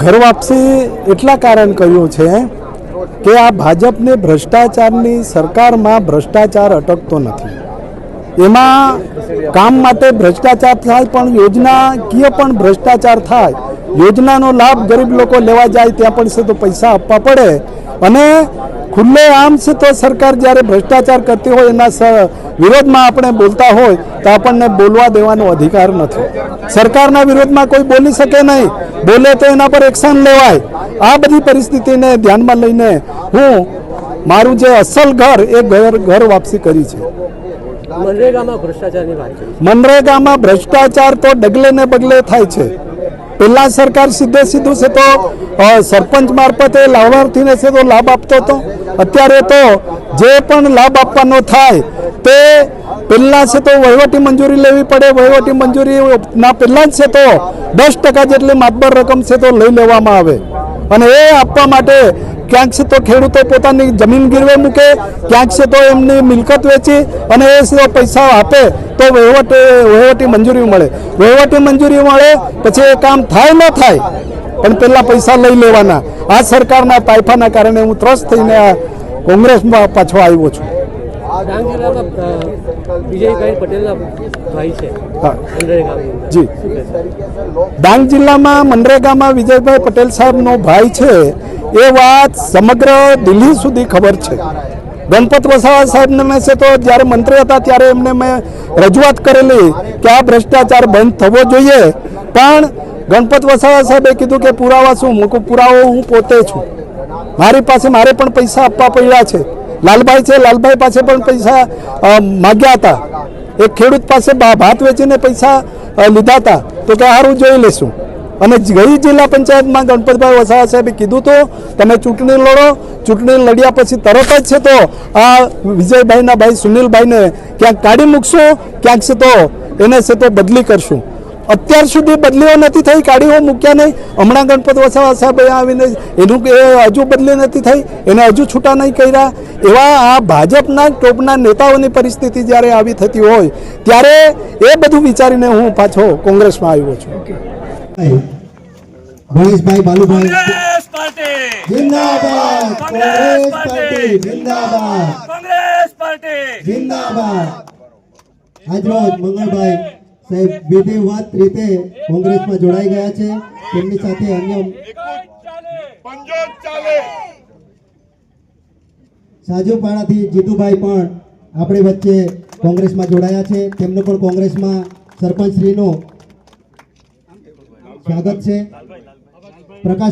ઘર વાપસી એટલા કારણ કહ્યું છે કે આ ભાજપને ભ્રષ્ટાચારની સરકારમાં ભ્રષ્ટાચાર અટકતો નથી. એમાં કામ માટે ભ્રષ્ટાચાર થાય પણ યોજનાકીય પણ ભ્રષ્ટાચાર થાય યોજનાનો લાભ ગરીબ લોકો લેવા જાય ત્યાં પણ છે તો પૈસા આપવા પડે. અને ખુલ્લે આમ છે તો સરકાર જ્યારે ભ્રષ્ટાચાર કરતી હોય એના વિરોધમાં આપણે બોલતા હોય તો આપણને બોલવા દેવાનો અધિકાર નથી. સરકારના વિરોધમાં કોઈ બોલી શકે નહીં. બોલે તો એના પર એક્શન લેવાય. આ બધી પરિસ્થિતિને ધ્યાનમાં લઈને હું મારું જે અસલ ઘર એ ઘર ઘર વાપસી કરી છે. મનરેગામાં ભ્રષ્ટાચારની વાત મનરેગામાં ભ્રષ્ટાચાર તો ડગલે ને બગલે થાય છે. પહેલા સરકાર સીધે સીધું છે તો સરપંચ મારફતે લાભાર્થીને છે તો લાભ આપતો હતો. અત્યારે તો જે પણ લાભ આપવાનો થાય તે પહેલાં છે તો વહીવટી મંજૂરી લેવી પડે. વહીવટી મંજૂરીના પહેલાં જ છે તો દસ ટકા જેટલી માતબર રકમ છે તો લઈ લેવામાં આવે. અને એ આપવા માટે ક્યાંક છે તો ખેડૂતો પોતાની જમીન ગીરવે મૂકે ક્યાંક છે તો એમની મિલકત વેચી અને એ પૈસા આપે તો વહીવટ વહીવટી મંજૂરી મળે. વહીવટી મંજૂરી મળે પછી એ કામ થાય ન થાય પણ પહેલાં પૈસા લઈ લેવાના. આ સરકારના તાઇફાના કારણે હું ત્રસ્ત થઈને આ કોંગ્રેસમાં પાછો આવ્યો છું. જી. ડાંગ જિલ્લામાં મનરેગામાં વિજયભાઈ પટેલ સાહેબનો ભાઈ છે. એ વાત સમગ્ર દિલ્હી સુધી ખબર છે. ગણપત વસાવા સાહેબને મેં છે તો જ્યારે મંત્રી હતા ત્યારે એમને મેં રજૂઆત કરેલી કે આ ભ્રષ્ટાચાર બંધ થવો જોઈએ. પણ ગણપત વસાવા સાહેબે કીધું કે પુરાવા શું? મૂકું પુરાવો હું પોતે છું. મારી પાસે મારે પણ પૈસા આપવા પડ્યા છે. લાલભાઈ છે, લાલભાઈ પાસે પણ પૈસા માગ્યા હતા. એક ખેડૂત પાસે ભાત વેચીને પૈસા લીધા હતા. તો કે સારું જોઈ લેશું અને ગઈ જિલ્લા પંચાયતમાં ગણપતભાઈ વસાવા સાહેબે કીધું તો, તમે ચૂંટણી લડો. ચૂંટણી લડ્યા પછી તરત જ છે તો આ વિજયભાઈના ભાઈ સુનિલભાઈને ક્યાંક કાઢી મૂકશું, ક્યાંક છે તો એને છે તો બદલી કરશું. અત્યાર સુધી બદલીઓ નથી થઈ, કાઢીઓ મૂક્યા નહીં. હમણાં ગણપત વસાવા સાહેબ આવીને એનું એ હજુ બદલી નથી થઈ, એને હજુ છૂટા નહીં કર્યા. એવા આ ભાજપના ટોપના નેતાઓની પરિસ્થિતિ જ્યારે આવી થતી હોય, ત્યારે એ બધું વિચારીને હું પાછો કોંગ્રેસમાં આવ્યો છું. ગણેશભાઈ બાલુભાઈ. જિંદાબાદ કોંગ્રેસ પાર્ટી જિંદાબાદ. કોંગ્રેસ પાર્ટી! જિંદાબાદ. આજરોજ મંગળભાઈ સાહેબ વિધિવત રીતે કોંગ્રેસમાં જોડાઈ ગયા છે. તેમની સાથે અન્ય સાજુપાડાથી જીતુભાઈ પણ આપણી વચ્ચે કોંગ્રેસમાં જોડાયા છે. તેમનો પણ કોંગ્રેસમાં સરપંચશ્રીનું સ્વાગત છે. પ્રકાશ